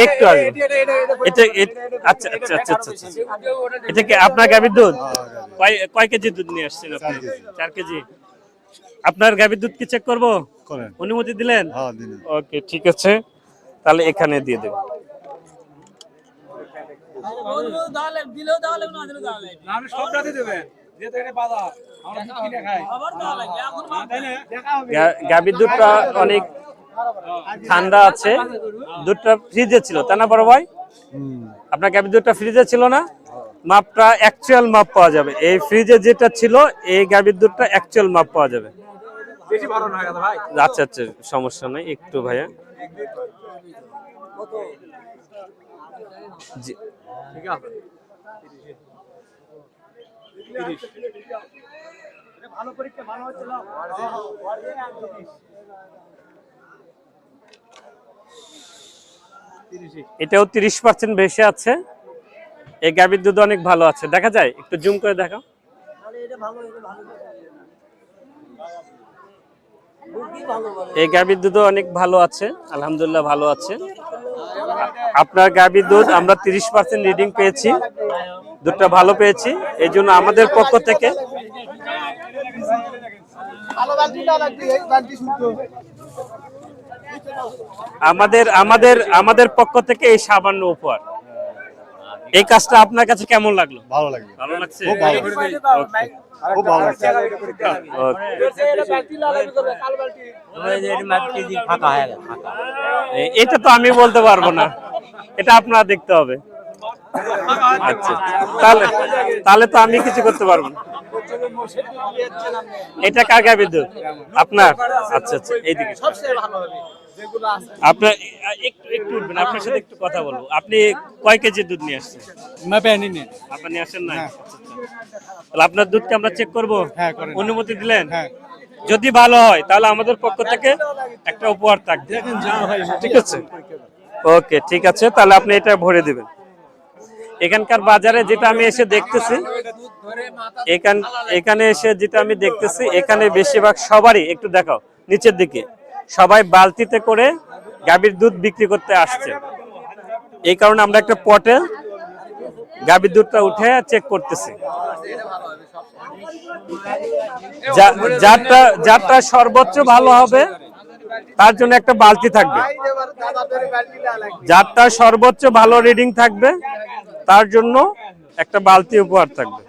একটু আগে। এটা আচ্ছা আচ্ছা আচ্ছা আচ্ছা আচ্ছা। এটা কি আপনার গাভীর দুধ? কয় কয় কেজি দুধ নিয়ে আসছেন আপনি? চার কেজি। আপনার গাভীর দুধ কি চেক করব? অনুমতি দিলেন? হ্যাঁ ওকে ঠিক আছে। তাহলে এখানে দিয়ে দেব। গা- গাভীর দুধটা অনেক ঠান্ডা আছে। দুধটা ফ্রিজে ছিল তাই না বড় ভাই? আপনার গাভীর দুধটা ফ্রিজে ছিল না। মাপটা অ্যাকচুয়াল মাপ পাওয়া যাবে। এই ফ্রিজে যেটা ছিল এই গাভীর দুধটা অ্যাকচুয়াল মাপ পাওয়া যাবে। আচ্ছা আচ্ছা সমস্যা নাই একটু ভাইয়া। জি। এটাও তিরিশ পার্সেন্ট বেশি আছে। এই গাভীর দুধ অনেক ভালো আছে। দেখা যায়? একটু জুম করে দেখাও। এই গাভীর দুধও অনেক ভালো আছে। আলহামদুলিল্লাহ ভালো আছে। আপনার গাভীর দুধ আমরা তিরিশ পার্সেন্ট রিডিং পেয়েছি। দুধটা ভালো পেয়েছি। এই জন্য আমাদের পক্ষ থেকে আমাদের আমাদের আমাদের পক্ষ থেকে এই সামান্য উপহার। এই কাজটা আপনার কাছে কেমন লাগল? ভালো লাগবে ভালো লাগছে? খুব ভালো খুব ভালো লাগছে। এটা তো আমি বলতে পারব না। এটা আপনারা দেখতে হবে। আচ্ছা। তাহলে তাহলে তো আমি কিছু করতে পারব না। এটা কার গাভীর দুধ আপনার। আচ্ছা আচ্ছা। এইদিকে। আপনার একটু উঠবেন আপনার সাথে একটু কথা বলব। আপনি কয় দুধ নিয়ে আসছেন? আপনি না তাহলে আপনার দুধকে আমরা চেক করব? হ্যাঁ অনুমতি দিলেন? হ্যাঁ। যদি ভালো হয় তাহলে আমাদের পক্ষ থেকে একটা উপহার থাকবে। ঠিক আছে? ওকে ঠিক আছে। তাহলে আপনি এটা ভরে দিবেন। এখানকার বাজারে যেটা আমি এসে দেখতেছি এখান এখানে এসে যেটা আমি দেখতেছি এখানে বেশিরভাগ সবারই একটু দেখাও নিচের দিকে। সবাই বালতিতে করে গাভীর দুধ বিক্রি করতে আসছে। এই কারণে আমরা একটা পটে গাভীর দুধটা উঠে চেক করতেছি। যারটা যারটা সর্বোচ্চ ভালো হবে, তার জন্য একটা বালতি থাকবে। যারটা সর্বোচ্চ ভালো রিডিং থাকবে, তার জন্য একটা বালতি উপহার থাকবে।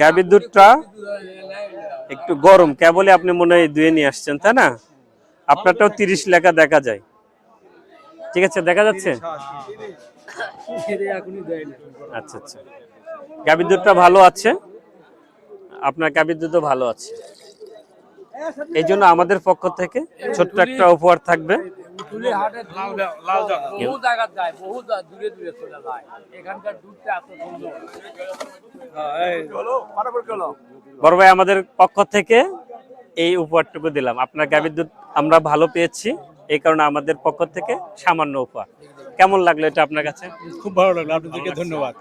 গাভীর দুধটা একটু গরম, কেবলই আপনি মনে হয় দুয়ে নিয়ে আসছেন, তাই না? আপনারটাও তিরিশ লেখা দেখা যায়। ঠিক আছে, দেখা যাচ্ছে? আচ্ছা আচ্ছা। গাভীর দুধটা ভালো আছে? আপনার গাভীর দুধও ভালো আছে। এই জন্য আমাদের পক্ষ থেকে ছোট্ট একটা উপহার থাকবে। বহু জায়গা যায় বহু দূরে দূরে চলে যায়। এখানকার দুধটা এত সুন্দর। বড় ভাই আমাদের পক্ষ থেকে এই উপহারটুকু দিলাম। আপনার গাভীর দুধ আমরা ভালো পেয়েছি এই কারণে আমাদের পক্ষ থেকে সামান্য উপহার। কেমন লাগল এটা আপনার কাছে? খুব ভালো লাগল। আপনাদেরকে ধন্যবাদ।